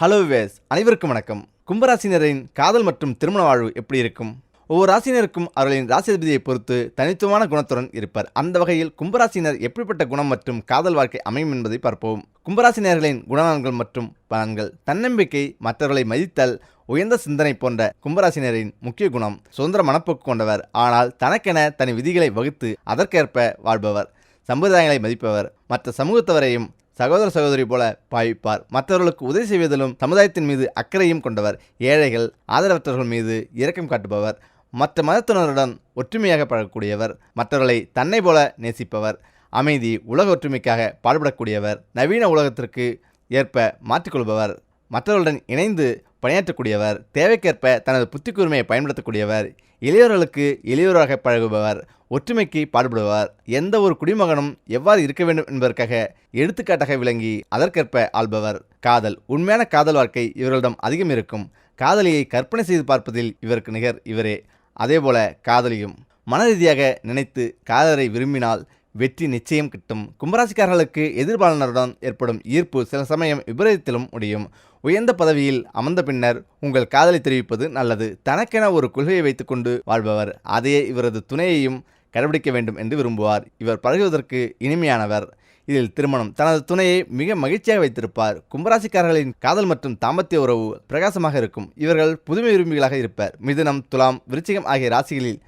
Hello ways அனைவருக்கும் வணக்கம். கும்பராசினரின் காதல் மற்றும் திருமண வாழ்வு எப்படி இருக்கும்? ஒவ்வொரு ராசினருக்கும் அவர்களின் ராசிபதியை பொறுத்து தனித்துவமான குணத்துடன் இருப்பார். அந்த வகையில் கும்பராசினர் எப்படிப்பட்ட குணம் மற்றும் காதல் வாழ்க்கை அமையும் என்பதை பார்ப்போம். கும்பராசினர்களின் குணநலன்கள் மற்றும் பலன்கள். தன்னம்பிக்கை மற்றவர்களை மதித்தல் உயர்ந்த சிந்தனை போன்ற கும்பராசினரின் முக்கிய குணம் சுதந்திர மனப்போக்கு கொண்டவர். ஆனால் தனக்கென தனி விதிகளை வகுத்து அதற்கேற்ப வாழ்பவர் சம்பிரதாயங்களை மதிப்பவர் மற்ற சமூகத்தவரையும் சகோதர சகோதரி போல பாவிப்பார். மற்றவர்களுக்கு உதவி செய்வதிலும் சமுதாயத்தின் மீது அக்கறையும் கொண்டவர். ஏழைகள் ஆதரவற்றவர்கள் மீது இரக்கம் காட்டுபவர். மற்ற மதத்தினருடன் ஒற்றுமையாக பழகக்கூடியவர். மற்றவர்களை தன்னை போல நேசிப்பவர். அமைதி உலக ஒற்றுமைக்காக பாடுபடக்கூடியவர். நவீன உலகத்திற்கு ஏற்ப மாற்றிக்கொள்பவர். மற்றவர்களுடன் இணைந்து பணியாற்றக்கூடியவர் தேவைக்கேற்ப தனது புத்தி பயன்படுத்தக்கூடியவர் இளையோர்களுக்கு இளையோராக பழகுபவர் ஒற்றுமைக்கு பாடுபடுவார் எந்த ஒரு குடிமகனும் எவ்வாறு இருக்க வேண்டும் என்பதற்காக எடுத்துக்காட்டாக விளங்கி அதற்கேற்ப ஆள்பவர். காதல் உண்மையான காதல் வாழ்க்கை இவர்களிடம் அதிகம் இருக்கும். காதலியை கற்பனை செய்து பார்ப்பதில் இவருக்கு நிகர் இவரே. அதேபோல காதலியும். மன ரீதியாக நினைத்து காதலரை விரும்பினால் வெற்றி நிச்சயம் கிட்டும். கும்பராசிக்காரர்களுக்கு எதிர்பாலனருடன் ஏற்படும் ஈர்ப்பு சில சமயம் விபரீதத்திலும் முடியும். உயர்ந்த பதவியில் அமர்ந்த பின்னர் உங்கள் காதலை தெரிவிப்பது நல்லது. தனக்கென ஒரு கொள்கையை வைத்துக்கொண்டு வாழ்பவர். அதையே இவரது துணையையும் கடைபிடிக்க வேண்டும் என்று விரும்புவார். இவர் பழகுவதற்கு இனிமையானவர். இதில் திருமணம். தனது துணையை மிக மகிழ்ச்சியாக வைத்திருப்பார். கும்பராசிக்காரர்களின் காதல் மற்றும் தாம்பத்திய உறவு பிரகாசமாக இருக்கும். இவர்கள் புதுமை விரும்பிகளாக இருப்பர். மிதுனம் துலாம் விருச்சிகம் ஆகிய ராசிகளில்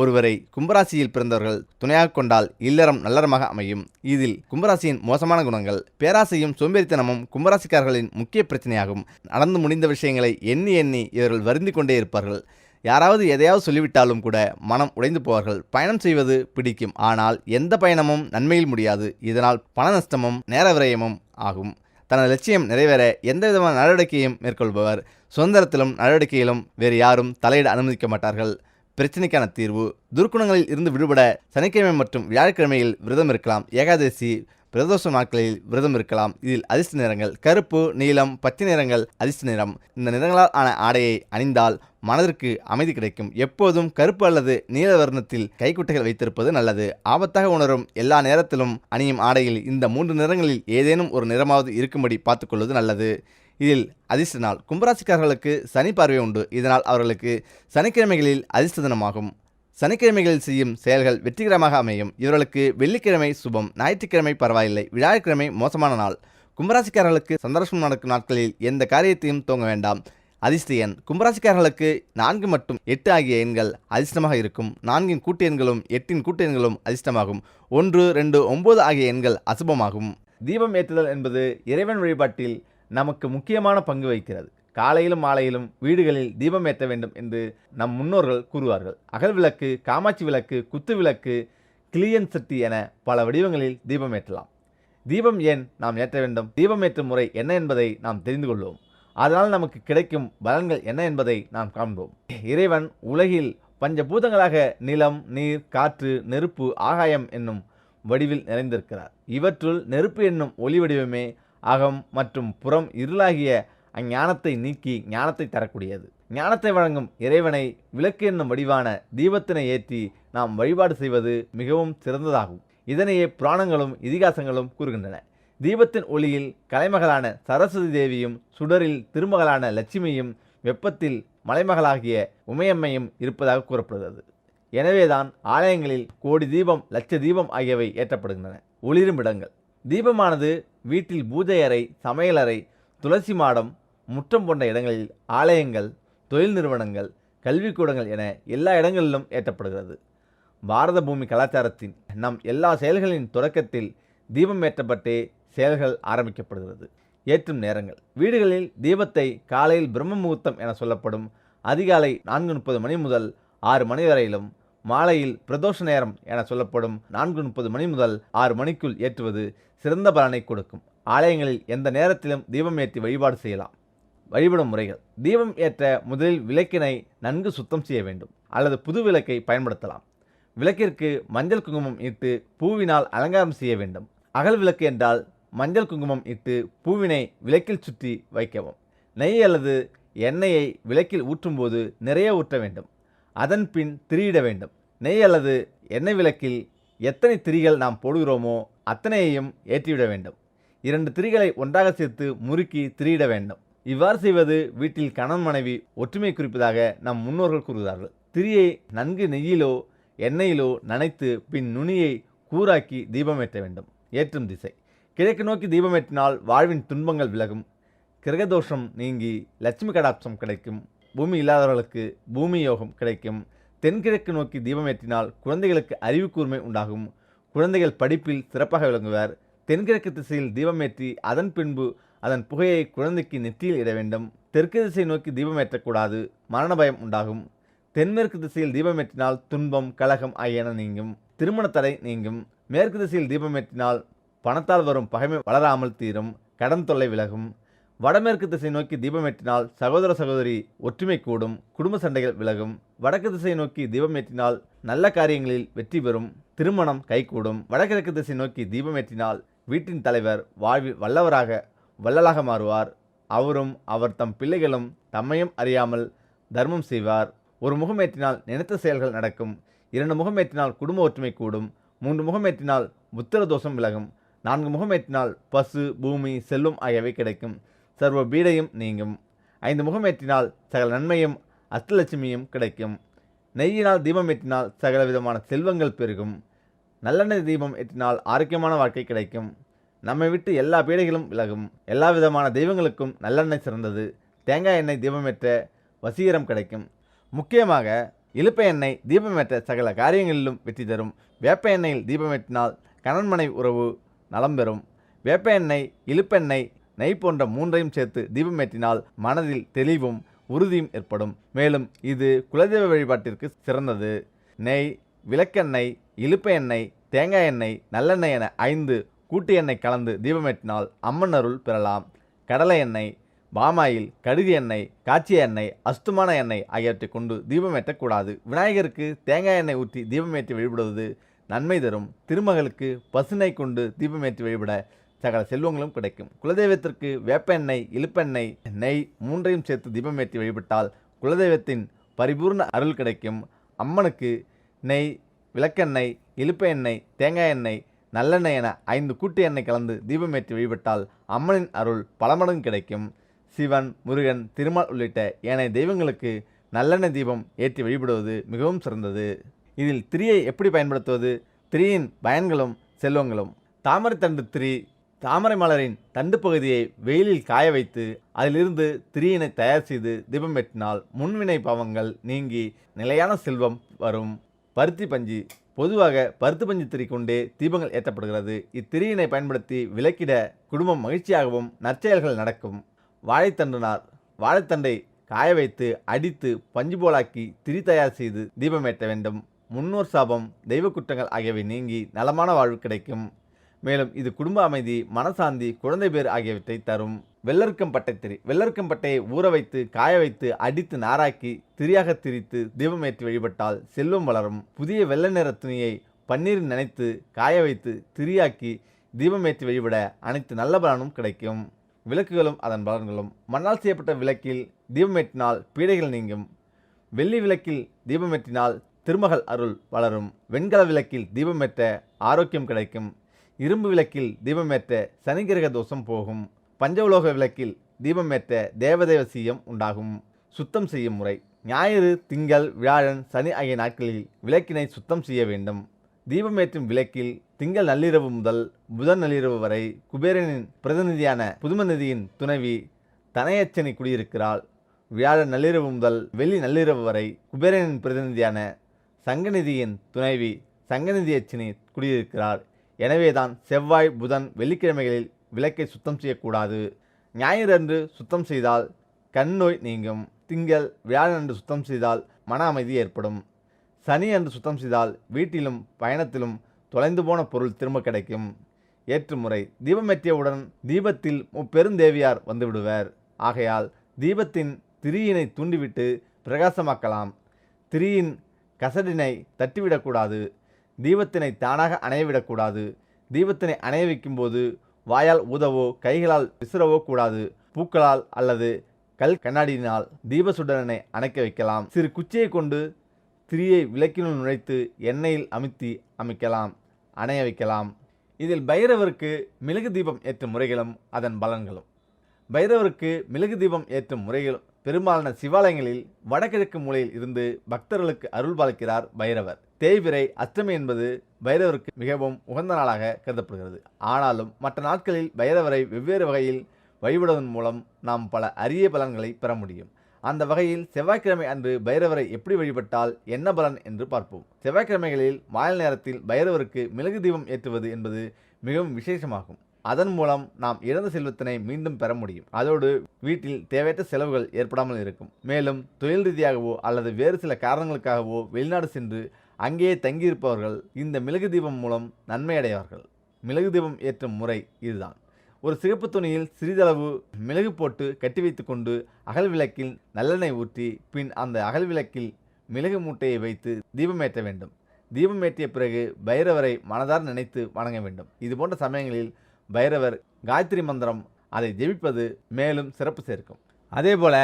ஒருவரை கும்பராசியில் பிறந்தவர்கள் துணையாக கொண்டால் இல்லறம் நல்லறமாக அமையும். இதில் கும்பராசியின் மோசமான குணங்கள் பேராசையும் சோம்பேறித்தனமும் கும்பராசிக்காரர்களின் முக்கிய பிரச்சனையாகும். நடந்து முடிந்த விஷயங்களை எண்ணி எண்ணி இவர்கள் வருந்தி கொண்டே இருப்பார்கள். யாராவது எதையாவது சொல்லிவிட்டாலும் கூட மனம் உடைந்து போவார்கள். பயணம் செய்வது பிடிக்கும். ஆனால் எந்த பயணமும் நன்மையில் முடியாது. இதனால் பண நஷ்டமும் நேர விரயமும் ஆகும். தனது லட்சியம் நிறைவேற எந்த விதமான நடவடிக்கையும் மேற்கொள்பவர். சுதந்திரத்திலும் நடவடிக்கையிலும் வேறு யாரும் தலையிட அனுமதிக்க மாட்டார்கள். பிரச்சனைக்கான தீர்வு துர்க்குணங்களில் இருந்து விடுபட சனிக்கிழமை மற்றும் வியாழக்கிழமையில் விரதம் இருக்கலாம் ஏகாதசி பிரதோஷ நாட்களில் விரதம் இருக்கலாம். இதில் அதிர்ஷ்ட நிறங்கள் கருப்பு நீலம் பச்சை நிறங்கள் அதிர்ஷ்ட நிறம். இந்த நிறங்களால் ஆன ஆடையை அணிந்தால் மனதிற்கு அமைதி கிடைக்கும். எப்போதும் கருப்பு அல்லது நீல வர்ணத்தில் கைக்குட்டைகள் வைத்திருப்பது நல்லது. ஆபத்தாக உணரும் எல்லா நேரத்திலும் அணியும் ஆடையில் இந்த மூன்று நிறங்களில் ஏதேனும் ஒரு நிறமாவது இருக்கும்படி பார்த்துக்கொள்வது நல்லது. இதில் அதிர்ஷ்ட நாள். கும்பராசிக்காரர்களுக்கு சனி பார்வை உண்டு. இதனால் அவர்களுக்கு சனிக்கிழமைகளில் அதிர்ஷ்ட தினமாகும். சனிக்கிழமைகளில் செய்யும் செயல்கள் வெற்றிகரமாக அமையும். இவர்களுக்கு வெள்ளிக்கிழமை சுபம் ஞாயிற்றுக்கிழமை பரவாயில்லை விழாக்கிழமை மோசமான நாள். கும்பராசிக்காரர்களுக்கு சந்தர்ஷம் நடக்கும் நாட்களில் எந்த காரியத்தையும் துவங்க வேண்டாம். அதிர்ஷ்ட எண். கும்பராசிக்காரர்களுக்கு நான்கு மற்றும் எட்டு ஆகிய எண்கள் அதிர்ஷ்டமாக இருக்கும். நான்கின் கூட்டு எண்களும் எட்டின் கூட்டு எண்களும் அதிர்ஷ்டமாகும். ஒன்று ரெண்டு ஒன்பது ஆகிய எண்கள் அசுபமாகும். தீபம் ஏற்றுதல் என்பது இறைவன் வழிபாட்டில் நமக்கு முக்கியமான பங்கு வகிக்கிறது. காலையிலும் மாலையிலும் வீடுகளில் தீபம் ஏற்ற வேண்டும் என்று நம் முன்னோர்கள் கூறுவார்கள். அகல் விளக்கு காமாட்சி விளக்கு குத்து விளக்கு கிளியன் சட்டி என பல வடிவங்களில் தீபம் ஏற்றலாம். தீபம் ஏன் நாம் ஏற்ற வேண்டும்? தீபம் ஏற்றும் முறை என்ன என்பதை நாம் தெரிந்து கொள்வோம். அதனால் நமக்கு கிடைக்கும் பலன்கள் என்ன என்பதை நாம் காண்போம். இறைவன் உலகில் பஞ்சபூதங்களாக நிலம் நீர் காற்று நெருப்பு ஆகாயம் என்னும் வடிவில் நிறைந்திருக்கிறார். இவற்றுள் நெருப்பு என்னும் ஒளி வடிவமே அகம் மற்றும் புறம் இருளாகிய அஞ்ஞானத்தை நீக்கி ஞானத்தை தரக்கூடியது. ஞானத்தை வழங்கும் இறைவனை விளக்கு என்னும் வடிவான தீபத்தினை ஏற்றி நாம் வழிபாடு செய்வது மிகவும் சிறந்ததாகும். இதனையே புராணங்களும் இதிகாசங்களும் கூறுகின்றன. தீபத்தின் ஒளியில் கலைமகளான சரஸ்வதி தேவியும் சுடரில் திருமகளான லட்சுமியும் வெப்பத்தில் மலைமகளாகிய உமையம்மையும் இருப்பதாக கூறப்படுகிறது. எனவேதான் ஆலயங்களில் கோடி தீபம் லட்ச தீபம் ஆகியவை ஏற்றப்படுகின்றன. ஒளிரும் இடங்கள். தீபமானது வீட்டில் பூஜை அறை சமையலறை துளசி மாடம் முற்றம் போன்ற இடங்களில் ஆலயங்கள் தொழில் நிறுவனங்கள் கல்விக்கூடங்கள் என எல்லா இடங்களிலும் ஏற்றப்படுகிறது. பாரத பூமி கலாச்சாரத்தின் நம் எல்லா செயல்களின் தொடக்கத்தில் தீபம் ஏற்றப்பட்டே செயல்கள் ஆரம்பிக்கப்படுகிறது. ஏற்றும் நேரங்கள். வீடுகளில் தீபத்தை காலையில் பிரம்ம முகூர்த்தம் என சொல்லப்படும் அதிகாலை நான்கு முப்பது மணி முதல் ஆறு மணி வரையிலும் மாலையில் பிரதோஷ நேரம் என சொல்லப்படும் நான்கு முப்பது மணி முதல் ஆறு மணிக்குள் ஏற்றுவது சிறந்த பலனை கொடுக்கும். ஆலயங்களில் எந்த நேரத்திலும் தீபம் ஏற்றி வழிபாடு செய்யலாம். வழிபடும் முறைகள். தீபம் ஏற்ற முதலில் விளக்கினை நன்கு சுத்தம் செய்ய வேண்டும். அல்லது புது விளக்கை பயன்படுத்தலாம். விளக்கிற்கு மஞ்சள் குங்குமம் இட்டு பூவினால் அலங்காரம் செய்ய வேண்டும். அகல் விளக்கு என்றால் மஞ்சள் குங்குமம் இட்டு பூவினை விளக்கில் சுற்றி வைக்கவும். நெய் அல்லது எண்ணெயை விளக்கில் ஊற்றும்போது நிறைய ஊற்ற வேண்டும். அதன் பின் திரியிட வேண்டும். நெய் அல்லது எண்ணெய் விளக்கில் எத்தனை திரிகள் நாம் போடுகிறோமோ அத்தனையையும் ஏற்றிவிட வேண்டும். இரண்டு திரிகளை ஒன்றாக சேர்த்து முறுக்கி திரியிட வேண்டும். இவ்வாறு செய்வது வீட்டில் கணவன் மனைவி ஒற்றுமை குறிப்பதாக நம் முன்னோர்கள் கூறுகிறார்கள். திரியை நன்கு நெய்யிலோ எண்ணெயிலோ நனைத்து பின் நுனியை கூராக்கி தீபமேற்ற வேண்டும். ஏற்றும் திசை. கிழக்கு நோக்கி தீபமேற்றினால் வாழ்வின் துன்பங்கள் விலகும். கிரகதோஷம் நீங்கி லட்சுமி கடாட்சம் கிடைக்கும். பூமி இல்லாதவர்களுக்கு பூமி யோகம் கிடைக்கும். தென்கிழக்கு நோக்கி தீபமேற்றினால் குழந்தைகளுக்கு அறிவு கூர்மை உண்டாகும். குழந்தைகள் படிப்பில் சிறப்பாக விளங்குவர். தென்கிழக்கு திசையில் தீபமேற்றி அதன் பின்பு அதன் புகையை குழந்தைக்கு நெற்றியில் இட வேண்டும். தெற்கு திசை நோக்கி தீபமேற்றக்கூடாது மரண பயம் உண்டாகும். தென்மேற்கு திசையில் தீபமேற்றினால் துன்பம் கலகம் ஆகியன நீங்கும். திருமண தடை நீங்கும். மேற்கு திசையில் தீபமேற்றினால் பணத்தால் வரும் பகைமை வளராமல் தீரும். கடன் தொல்லை விலகும். வடமேற்கு திசை நோக்கி தீபமேற்றினால் சகோதர சகோதரி ஒற்றுமை கூடும் குடும்ப சண்டைகள் விலகும். வடக்கு திசை நோக்கி தீபமேற்றினால் நல்ல காரியங்களில் வெற்றி பெறும் திருமணம் கைகூடும். வடகிழக்கு திசை நோக்கி தீபமேற்றினால் வீட்டின் தலைவர் வாழ்வில் வல்லவராக வள்ளலாக மாறுவார். அவரும் அவர் தம் பிள்ளைகளும் தம்மையும் அறியாமல் தர்மம் செய்வார். ஒரு முகமேற்றினால் நினைத்த செயல்கள் நடக்கும். இரண்டு முகமேற்றினால் குடும்ப ஒற்றுமை கூடும். மூன்று முகமேற்றினால் புத்திர தோஷம் விலகும். நான்கு முகமேற்றினால் பசு பூமி செல்வம் ஆகியவை கிடைக்கும். சர்வ பீடையும் நீங்கும். ஐந்து முகமேற்றினால் சகல நன்மையும் அஷ்டலட்சுமியும் கிடைக்கும். நெய்யினால் தீபம் ஏற்றினால் சகல விதமான செல்வங்கள் பெருகும். நல்லெண்ணெய் தீபம் ஏற்றினால் ஆரோக்கியமான வாழ்க்கை கிடைக்கும். நம்மை விட்டு எல்லா பீடைகளும் விலகும். எல்லா விதமான தெய்வங்களுக்கும் நல்லெண்ணெய் சிறந்தது. தேங்காய் எண்ணெய் தீபமேற்ற வசீகரம் கிடைக்கும். முக்கியமாக இழுப்ப எண்ணெய் தீபமேற்ற சகல காரியங்களிலும் வெற்றி தரும். வேப்ப எண்ணெயில் தீபமேற்றினால் கணவன் மனைவி உறவு நலம் பெறும். வேப்ப எண்ணெய் இழுப்பெண்ணெய் நெய் போன்ற மூன்றையும் சேர்த்து தீபமேற்றினால் மனதில் தெளிவும் உறுதியும் ஏற்படும். மேலும் இது குலதெய்வ வழிபாட்டிற்கு சிறந்தது. நெய் விளக்கெண்ணெய் இழுப்ப எண்ணெய் தேங்காய் எண்ணெய் நல்லெண்ணெய் என ஐந்து கூட்டு எண்ணெய் கலந்து தீபமேற்றினால் அம்மன் அருள் பெறலாம். கடலை எண்ணெய் பாமாயில் கடுகு எண்ணெய் காய்ச்சிய எண்ணெய் அஸ்துமான எண்ணெய் ஆகியவற்றை கொண்டு தீபமேற்றக்கூடாது விநாயகருக்கு தேங்காய் எண்ணெய் ஊற்றி தீபமேற்றி வழிபடுவது நன்மை தரும். திருமகளுக்கு பசுனை கொண்டு தீபமேற்றி வழிபட சகல செல்வங்களும் கிடைக்கும். குலதெய்வத்திற்கு வேப்ப எண்ணெய் இழுப்பெண்ணெய் நெய் மூன்றையும் சேர்த்து தீபமேற்றி வழிபட்டால் குலதெய்வத்தின் பரிபூர்ண அருள் கிடைக்கும். அம்மனுக்கு நெய் விளக்கெண்ணெய் இழுப்ப எண்ணெய் தேங்காய் எண்ணெய் நல்லெண்ணெய் என ஐந்து கூட்டு எண்ணெய் கலந்து தீபமேற்றி வழிபட்டால் அம்மனின் அருள் பல மடங்கு கிடைக்கும். சிவன் முருகன் திருமால் உள்ளிட்ட ஏனைய தெய்வங்களுக்கு நல்லெண்ணெய் தீபம் ஏற்றி வழிபடுவது மிகவும் சிறந்தது. இதில் திரியை எப்படி பயன்படுத்துவது? திரியின் பயன்களும் செல்வங்களும். தாமரைத்தண்டு திரி தாமரை மலரின் தண்டு பகுதியை வெயிலில் காய வைத்து அதிலிருந்து திரியினை தயார் செய்து தீபம் வெட்டினால் முன்வினை பாவங்கள் நீங்கி நிலையான செல்வம் வரும். பருத்தி பஞ்சு பொதுவாக பருத்தி பஞ்சு திரி கொண்டே தீபங்கள் ஏற்றப்படுகிறது. இத்திரியினை பயன்படுத்தி விளக்கிட குடும்பம் மகிழ்ச்சியாகவும் நற்செயல்கள் நடக்கும். வாழைத்தண்டுனார் வாழைத்தண்டை காய வைத்து அடித்து பஞ்சு போலாக்கி திரி தயார் செய்து தீபம் ஏற்ற வேண்டும். முன்னோர் சாபம் தெய்வ குற்றங்கள் ஆகியவை நீங்கி நலமான வாழ்வு கிடைக்கும். மேலும் இது குடும்ப அமைதி மனசாந்தி குழந்தை பேர் ஆகியவற்றை தரும். வெள்ளருக்கம் பட்டை திரி வெள்ளருக்கம் பட்டையை ஊற வைத்து காய வைத்து அடித்து நாராக்கி திரியாக திரித்து தீபமேற்றி வழிபட்டால் செல்வம் வளரும். புதிய வெள்ளை நிற துணியை பன்னீரில் நனைத்து காய வைத்து திரியாக்கி தீபமேற்றி வழிபட அனைத்து நல்ல பலனும் கிடைக்கும். விளக்குகளும் அதன் பலன்களும். மண்ணால் செய்யப்பட்ட விளக்கில் தீபமேற்றினால் பீடைகள் நீங்கும். வெள்ளி விளக்கில் தீபமேற்றினால் திருமகள் அருள் வளரும். வெண்கல விளக்கில் தீபமேற்ற ஆரோக்கியம் கிடைக்கும். இரும்பு விளக்கில் தீபமேற்ற சனிகிரக தோஷம் போகும். பஞ்சவுலோக விளக்கில் தீபமேற்ற தேவதேவ சீயம் உண்டாகும். சுத்தம் செய்யும் முறை. ஞாயிறு திங்கள் வியாழன் சனி ஆகிய நாட்களில் விளக்கினை சுத்தம் செய்ய வேண்டும். தீபமேற்றும் விளக்கில் திங்கள் நள்ளிரவு முதல் புதன் நள்ளிரவு வரை குபேரனின் பிரதிநிதியான புதுமநிதியின் துணைவி தனையச்சனி குடியிருக்கிறாள். வியாழன் நள்ளிரவு முதல் வெள்ளி நள்ளிரவு வரை குபேரனின் பிரதிநிதியான சங்கநிதியின் துணைவி சங்கநிதியச்சினி குடியிருக்கிறார் எனவேதான் செவ்வாய் புதன் வெள்ளிக்கிழமைகளில் விளக்கை சுத்தம் செய்யக்கூடாது. ஞாயிறன்று சுத்தம் செய்தால் கண் நோய் நீங்கும். திங்கள் வியாழனன்று சுத்தம் செய்தால் மன அமைதி ஏற்படும். சனி அன்று சுத்தம் செய்தால் வீட்டிலும் பயணத்திலும் தொலைந்து போன பொருள் திரும்ப கிடைக்கும். ஏற்றுமுறை தீபமேற்றியவுடன் தீபத்தில் முப்பெருந்தேவியார் வந்துவிடுவர். ஆகையால் தீபத்தின் திரியினை தூண்டிவிட்டு பிரகாசமாக்கலாம். திரியின் கசடினை தட்டிவிடக்கூடாது. தீபத்தினை தானாக அணையவிடக்கூடாது. தீபத்தினை அணைய வைக்கும்போது வாயால் ஊதவோ கைகளால் விசிறவோ கூடாது. பூக்களால் அல்லது கல் கண்ணாடியினால் தீப சுடரனை அணைக்க வைக்கலாம். சிறு குச்சியை கொண்டு திரியை விளக்கினுள் நுழைத்து எண்ணெயில் அமுத்தி அமைக்கலாம். அணைய வைக்கலாம். இதில் பைரவருக்கு மிளகு தீபம் ஏற்றும் முறைகளும் அதன் பலன்களும். பைரவருக்கு மிளகு தீபம் ஏற்றும் முறைகள் பெரும்பாலான சிவாலயங்களில் வடகிழக்கு மூலையில் இருந்து பக்தர்களுக்கு அருள் பாலிக்கிறார் பைரவர். தேய்பிறை அஷ்டமி என்பது பைரவருக்கு மிகவும் உகந்த நாளாக கருதப்படுகிறது. ஆனாலும் மற்ற நாட்களில் பைரவரை வெவ்வேறு வகையில் வழிபடுவதன் மூலம் நாம் பல அரிய பலன்களை பெற முடியும். அந்த வகையில் செவ்வாய்க்கிழமை அன்று பைரவரை எப்படி வழிபட்டால் என்ன பலன் என்று பார்ப்போம். செவ்வாய்க்கிழமைகளில் மாலை நேரத்தில் பைரவருக்கு மிளகு தீபம் ஏற்றுவது என்பது மிகவும் விசேஷமாகும். அதன் மூலம் நாம் இழந்த செல்வத்தினை மீண்டும் பெற முடியும். அதோடு வீட்டில் தேவையற்ற செலவுகள் ஏற்படாமல் இருக்கும். மேலும் தொழில் ரீதியாகவோ அல்லது வேறு சில காரணங்களுக்காகவோ வெளிநாடு சென்று அங்கேயே தங்கியிருப்பவர்கள் இந்த மிளகு தீபம் மூலம் நன்மை அடைவார்கள் மிளகு தீபம் ஏற்றும் முறை இதுதான். ஒரு சிகப்பு துணியில் சிறிதளவு மிளகு போட்டு கட்டி வைத்துக்கொண்டு அகல் விளக்கில் நல்லெண்ணெய் ஊற்றி பின் அந்த அகல் விளக்கில் மிளகு மூட்டையை வைத்து தீபம் ஏற்ற வேண்டும். தீபம் ஏற்றிய பிறகு பைரவரை மனதார் நினைத்து வணங்க வேண்டும். இது போன்ற சமயங்களில் பைரவர் காயத்ரி மந்திரம் அதை ஜெபிப்பது மேலும் சிறப்பு சேர்க்கும். அதேபோல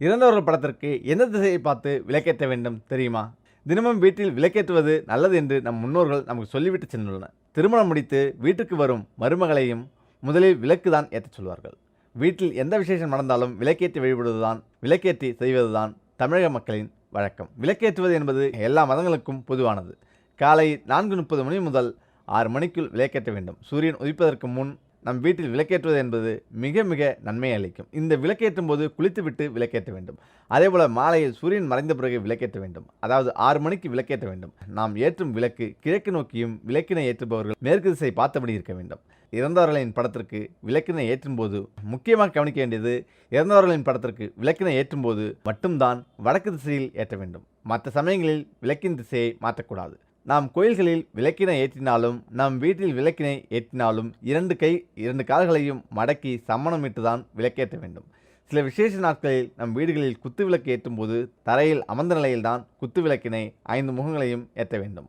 இறந்தவர்கள் படத்திற்கு எந்த திசையை பார்த்து விளக்கேற்ற வேண்டும் தெரியுமா? தினமும் வீட்டில் விளக்கேற்றுவது நல்லது என்று நம் முன்னோர்கள் நமக்கு சொல்லிவிட்டு சென்றுள்ளனர். திருமணம் முடித்து வீட்டுக்கு வரும் மருமகளையும் முதலில் விளக்கு தான் ஏற்றச் சொல்வார்கள். வீட்டில் எந்த விசேஷம் நடந்தாலும் விளக்கேற்றி வழிபடுவதுதான் விளக்கேற்றி செய்வதுதான் தமிழக மக்களின் வழக்கம். விளக்கேற்றுவது என்பது எல்லா மதங்களுக்கும் பொதுவானது. காலை நான்கு முப்பது மணி முதல் ஆறு மணிக்குள் விளக்கேற்ற வேண்டும். சூரியன் உதிப்பதற்கு முன் நம் வீட்டில் விளக்கேற்றுவது என்பது மிக மிக நன்மை அளிக்கும். இந்த விளக்கேற்றும் போது குளித்துவிட்டு விளக்கேற்ற வேண்டும். அதேபோல் மாலையில் சூரியன் மறைந்த பிறகு விளக்கேற்ற வேண்டும். அதாவது ஆறு மணிக்கு விளக்கேற்ற வேண்டும். நாம் ஏற்றும் விளக்கு கிழக்கு நோக்கியும் விளக்கினை ஏற்றுபவர்கள் மேற்கு திசை பார்த்தபடி இருக்க வேண்டும். இறந்தவர்களின் படத்திற்கு விளக்கினை ஏற்றும்போது முக்கியமாக கவனிக்க வேண்டியது இறந்தவர்களின் படத்திற்கு விளக்கினை ஏற்றும்போது மட்டும்தான் வடக்கு திசையில் ஏற்ற வேண்டும். மற்ற சமயங்களில் விளக்கின் திசையை மாற்றக்கூடாது. நாம் கோயில்களில் விளக்கினை ஏற்றினாலும் நம் வீட்டில் விளக்கினை ஏற்றினாலும் இரண்டு கை இரண்டு கால்களையும் மடக்கி சம்மணமிட்டு தான் விளக்கேற்ற வேண்டும். சில விசேஷ நாட்களில் நம் வீடுகளில் குத்து விளக்கு ஏற்றும்போது தரையில் அமர்ந்த நிலையில்தான் குத்து விளக்கினை ஐந்து முகங்களையும் ஏற்ற வேண்டும்.